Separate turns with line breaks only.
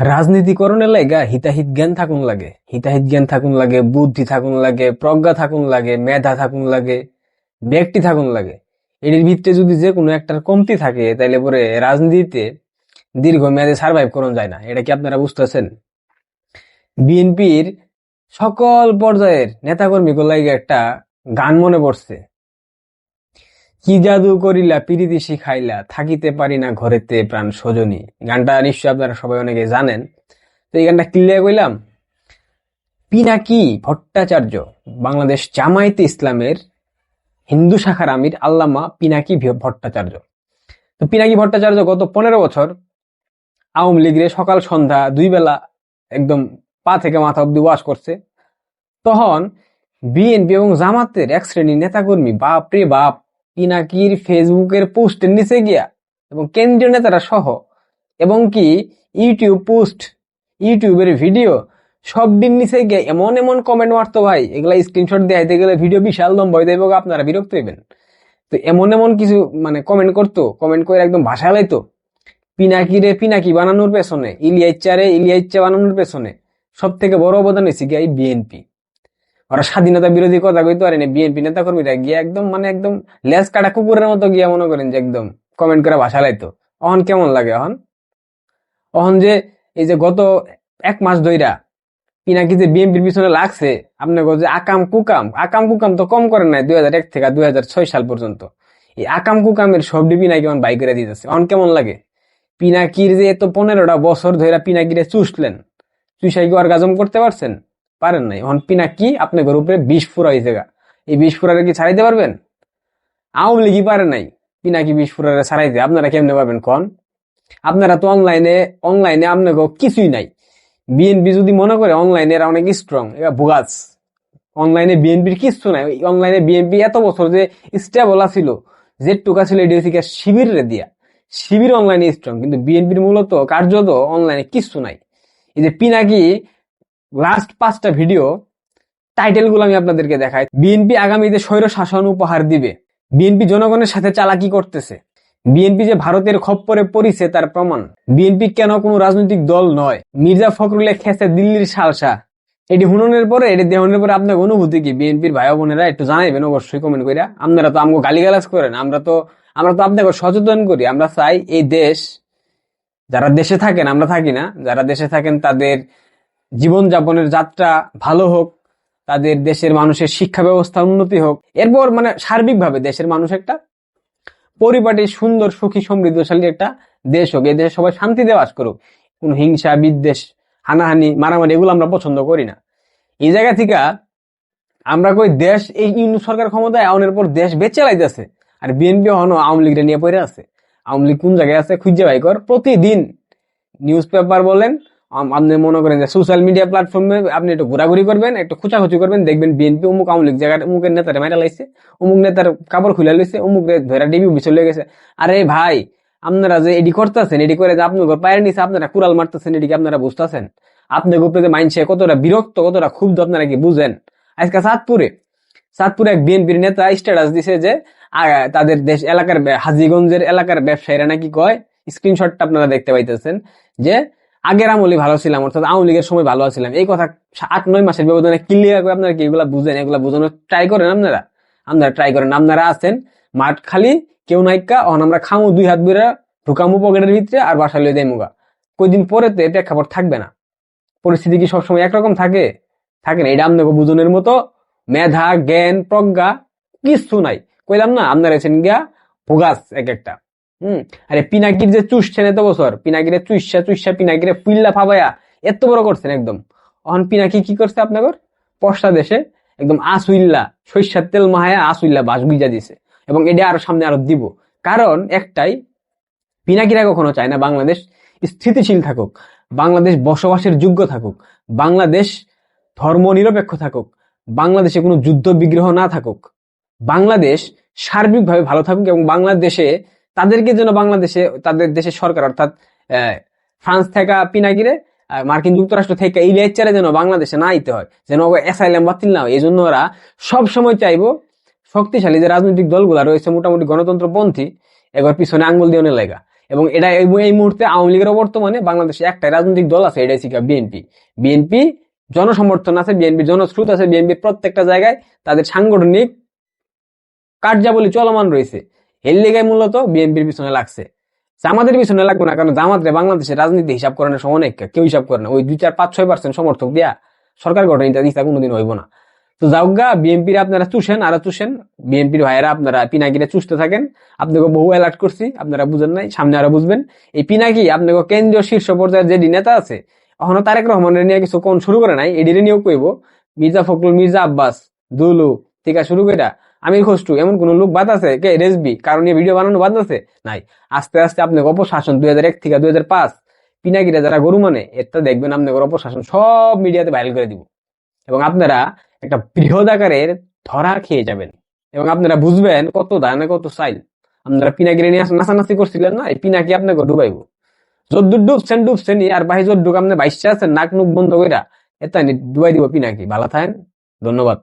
রাজনীতিকরণের লাগা হিতাহিত জ্ঞান থাকুন লাগে। হিতাহিত জ্ঞান থাকুন লাগে, বুদ্ধি থাকুন লাগে, প্রজ্ঞা থাকুন লাগে, মেধা থাকুন লাগে, ব্যক্তি থাকুন লাগে। এটির ভিত্তিতে যদি যে কোনো একটার কমতি থাকে, তাইলে পরে রাজনীতিতে দীর্ঘমেয়াদে সার্ভাইভ করুন যায় না। এটা কি আপনারা বুঝতেছেন? বিএনপির সকল পর্যায়ের নেতাকর্মীগুলো লাগে একটা গান মনে পড়ছে। কি জাদু করিলা, পিরিতি শিখাইলা, থাকিতে পারি না ঘরেতে প্রাণ সজনী। গানটা নিশ্চয়ই আপনারা সবাই অনেকে জানেন। তো এই গানটা ক্লিয়ার কইলাম পিনাকি ভট্টাচার্য, বাংলাদেশ জামায়াতে ইসলামের হিন্দু শাখার আমির আল্লামা পিনাকি ভট্টাচার্য। তো পিনাকি ভট্টাচার্য গত পনেরো বছর আওয়ামী লীগের সকাল সন্ধ্যা দুই বেলা একদম পা থেকে মাথা অব্দি ওয়াশ করছে। তখন বিএনপি এবং জামাতের এক শ্রেণির নেতাকর্মী বাপ রে বাপ পিনাকির ফেসবুকের পোস্টের নিচে গিয়া এবং কেন্দ্রীয় নেতারা সহ, এবং কি ইউটিউব পোস্ট ইউটিউবের ভিডিও সব দিন নিচে গিয়ে এমন এমন কমেন্ট মারতো ভাই, এগুলা স্ক্রিনশট দেখাইতে গেলে ভিডিও বিশাল লম্বা হয়ে যাবে আপনারা বিরক্ত হইবেন। তো এমন এমন কিছু মানে কমেন্ট করতো কমেন্ট করে একদম ভাষা লাইতো। পিনাকিরে পিনাকি বানানোর পেছনে ইলিয়াইচারে ইলিয়াইচা বানানোর পেছনে সব থেকে বড় অবদান হয়েছে গিয়ে এই বিএনপি ওরা স্বাধীনতা বিরোধী কথা কইতে পারেনি বিএনপি নেতা কর্মীরা গিয়ে একদম মানে একদম লেজ কাটা কুকুরের মতো গিয়া মনে করেন যে একদম কমেন্ট করে ভাষা লাইতো। অহন কেমন লাগে অহন? অহন যে এই যে গত এক মাস ধইরা পিনাকি যে বিএনপির পিছনে লাগছে, আপনার যে আকাম কুকাম আকাম কুকাম তো কম করেন নাই দুই হাজার এক থেকে দুই হাজার ছয় সাল পর্যন্ত। এই আকাম কুকামের সবটি পিনাকি অন বাই করে দিতেছে। অন কেমন লাগে? পিনাকির যে এত পনেরোটা বছর ধরে পিনাকিরে চুষলেন চুষাই কি অর্গাজম করতে পারছেন? পারেন নাই। এখন পিনাকি আপনার উপরে বিষ ফুরা হয়েছে গা এই বিষ ফুরারে কি ছাড়াইতে পারবেন? আওয়ামী লীগই পারে নাই পিনাকি বিষ ফুরারে ছাড়াইতে। আপনারা কেমনে পারবেন কন? আপনারা তো অনলাইনে অনলাইনে আপনাকে কিছুই নাই। বিএনপি যদি মনে করে অনলাইনে এরা অনেক স্ট্রং এরা বুগাস। অনলাইনে বিএনপির কিছু নাই। অনলাইনে বিএনপি এত বছর যে স্টেবল ছিল যে টুকা ছিল এটি শিবিরে দিয়া। শিবির অনলাইনে স্ট্রং কিন্তু বিএনপির মূলত কার্যত অনলাইনে কিচ্ছু নাই। এই যে পিনাকি লাস্ট পাঁচটা ভিডিও টাইটেলগুলো আমি আপনাদেরকে দেখাই। বিএনপি আগামীতে স্বৈর শাসন উপহার দিবে। বিএনপি জনগণের সাথে চালাকি করতেছে। বিএনপি যে ভারতের খপ্পরে পড়িছে তার প্রমাণ। বিএনপি কেন কোনো রাজনৈতিক দল নয়? মির্জা ফখরুলে খেসে দিল্লির সালসা। এটি হুননের পরে, এটি দেহনের পরে আপনার অনুভূতি কি? বিএনপির ভাই বোনেরা একটু জানাইবেন অবশ্যই কমেন্ট কইরা। আপনারা তো আমাকে গালিগালাজ করেন, আমরা তো আমরা তো আপনাকে সচেতন করি। আমরা চাই এই দেশ, যারা দেশে থাকেন, আমরা থাকি না, যারা দেশে থাকেন তাদের জীবনযাপনের যাত্রা ভালো হোক, তাদের দেশের মানুষের শিক্ষা ব্যবস্থা উন্নতি হোক, এরপর মানে সার্বিকভাবে দেশের মানুষ একটা পরিপাটি, সুন্দর, সুখী, সমৃদ্ধশালী একটা দেশ হোক, এই দেশে সবাই শান্তিতে বাস করুক। কোনো হিংসা, বিদ্বেষ, হানাহানি, মারামারি এগুলো আমরা পছন্দ করি না। এই জায়গা থেকে আমরা কই দেশ, এই ইউনিট সরকার ক্ষমতায় আউনের পর দেশ বেঁচে লাইতেছে আর বিএনপি হনো আওয়ামী লীগের নিয়ে পড়ে আছে। আওয়ামী লীগ কোন জায়গায় আছে খুঁজে বাই কর। প্রতিদিন নিউজ পেপার বলেন আপনি মনে করেন যে সোশ্যাল মিডিয়া প্ল্যাটফর্মে আপনি একটু ঘোরাঘুরি করবেন, একটু খুচাখুচি করবেন, দেখবেন বিএনপি অমুক আওয়ামী লীগ জায়গায় অমুকের নেতারে মাইরা লাইছে, অমুক নেতার কাপড় খুলে লইছে, অমুক ধরা ডিবি অফিসে লয়ে গেছে। আরে ভাই, আপনারা যে এডি করতেছেন, এডি করে যে আপনার পায়ের নিচে আপনারা কুড়াল মারতেছেন এদিকে আপনারা বুঝতেছেন? আপনার উপরে যে মাইনছে কতটা বিরক্ত, কতটা ক্ষুব্ধ আপনারা কি বুঝেন? আজকে চাঁদপুরে চাঁদপুরে এক বিএনপির নেতা স্ট্যাটাস দিছে যে তাদের দেশ, এলাকার হাজিগঞ্জের এলাকার ব্যবসায়ীরা নাকি কয় স্ক্রিনশটটা আপনারা দেখতে পাইতেছেন, যে আগের আমলে ভালো ছিলাম, অর্থাৎ আওয়ামী লীগের সময় ভালো ছিলাম। এই কথা আট, নয় মাসের ব্যবধানে ক্লিয়ার করে আপনারা কি এগুলা বুঝেন? এগুলা বোঝানোর ট্রাই করেন আপনারা? আপনারা ট্রাই করেন। আপনারা আছেন মাঠ খালি, কেউ নাইকা অন আমরা খামু, দুই হাত বেরা ঢুকামু পকেটের ভিতরে আর বাসা লয়ে যাই মুগা কয়দিন পরে তো এটা খাবার থাকবে না। পরিস্থিতি কি সবসময় একরকম থাকে? থাকে না। এটা আপনাকে বুঝনের মতো মেধা, জ্ঞান, প্রজ্ঞা, কিছু নাই। কইলাম না, আপনারা আছেন গিয়া ভোগাস এক একটা। হম। আরে পিনাকির যে চুষছেন এত বছর, পিনাকিরে চুইসা চুইসা পিনাকিরে পুইল্লা ফাবায়া, এত বড় করছেন একদম। অহন পিনাকি কি করছে আপনাদের পশ্চা দেশে একদম আসুইল্লা সরিষার তেল মাহায়া আসুইল্লা বাস গুইজা দিছে। এবং এটা আরও সামনে আরও দিব। কারণ একটাই, পিনাকিরা কখনো চায় না বাংলাদেশ স্থিতিশীল থাকুক, বাংলাদেশ বসবাসের যোগ্য থাকুক, বাংলাদেশ ধর্ম নিরপেক্ষ থাকুক, বাংলাদেশে কোনো যুদ্ধ বিগ্রহ না থাকুক, বাংলাদেশ সার্বিকভাবে ভালো থাকুক এবং বাংলাদেশে তাদেরকে যেন বাংলাদেশে তাদের দেশের সরকার অর্থাৎ ফ্রান্স থেকে পিনাকিরে আহ, মার্কিন যুক্তরাষ্ট্র থেকে এই লেকচারে যেন বাংলাদেশে না আইতে হয় যেন অ্যাসাইলাম বাতিল না হয়। এই জন্য ওরা সবসময় চাইব শক্তিশালী যে রাজনৈতিক দলগুলা রয়েছে মোটামুটি গণতন্ত্রপন্থী এবার পিছনে আঙ্গুল দিয়ে লেগা। এবং এটা এই মুহূর্তে আওয়ামী লীগের বর্তমানে বাংলাদেশে একটাই রাজনৈতিক দল আছে এটাই ছিল বিএনপি। বিএনপি জনসমর্থন আছে বিএনপি জনশ্রুত আছে বিএনপির প্রত্যেকটা জায়গায় তাদের সাংগঠনিক কার্যাবলী চলমান রয়েছে। এর লেগায় মূলত বিএনপির পিছনে লাগছে। জামাতের পিছনে লাগবে না, কারণ জামাতরে বাংলাদেশের রাজনীতি হিসাব করানোর সময় অনেক, কেউ হিসাব করে না। ওই দুই চার, পাঁচ, ছয় পার্সেন্ট সমর্থক দিয়া সরকার গঠন দিতে কোনোদিন হইব না। তো যাওগা বিএনপির আপনারা চুষেন, আরও চুষেন। বিএনপির ভাইয়েরা আপনারা পিনাকিরে চুষতে থাকেন। আপনাকে বহু অ্যালার্ট করছি, আপনারা বুঝেন নাই, সামনে আরও বুঝবেন। এই পিনাকি আপনাকে কেন্দ্রীয় শীর্ষ পর্যায়ের যে নেতা আছে, এখনও তারেক রহমানের নিয়ে কিছু কোন শুরু করে নাই, এডিরে নিয়েও কইব। মির্জা ফখরুল, মির্জা আব্বাস, দুলু, থেকে শুরু করে আমির খসরু, এমন কোন লোক বাদ আছে? কে? রেসবি কারণ নিয়ে ভিডিও বানানো বাদ আছে? নাই। আস্তে আস্তে আপনাকে অপশাসন দুই হাজার এক থেকে দুই হাজার পাঁচ, পিনাকিরা যারা গরু মানে এটা দেখবেন আপনাকে অপশাসন সব মিডিয়াতে ভাইরাল করে দিব। এবং আপনারা একটা বৃহৎ আকারের ধরা খেয়ে যাবেন। এবং আপনারা বুঝবেন কত দানে কত চাইল আপনারা পিনাকিরে নিয়ে নাচানাচি করছিলেন না? এই পিনাকি আপনাকে ডুবাইব। যদ্দুর ডুবছেন ডুবছেন আর বাহি যদ্দুক আপনি বাইশে আছেন নাক মুখ বন্ধ কইরা এটা ডুবাই দিব পিনাকি। ভালো থাকেন। ধন্যবাদ।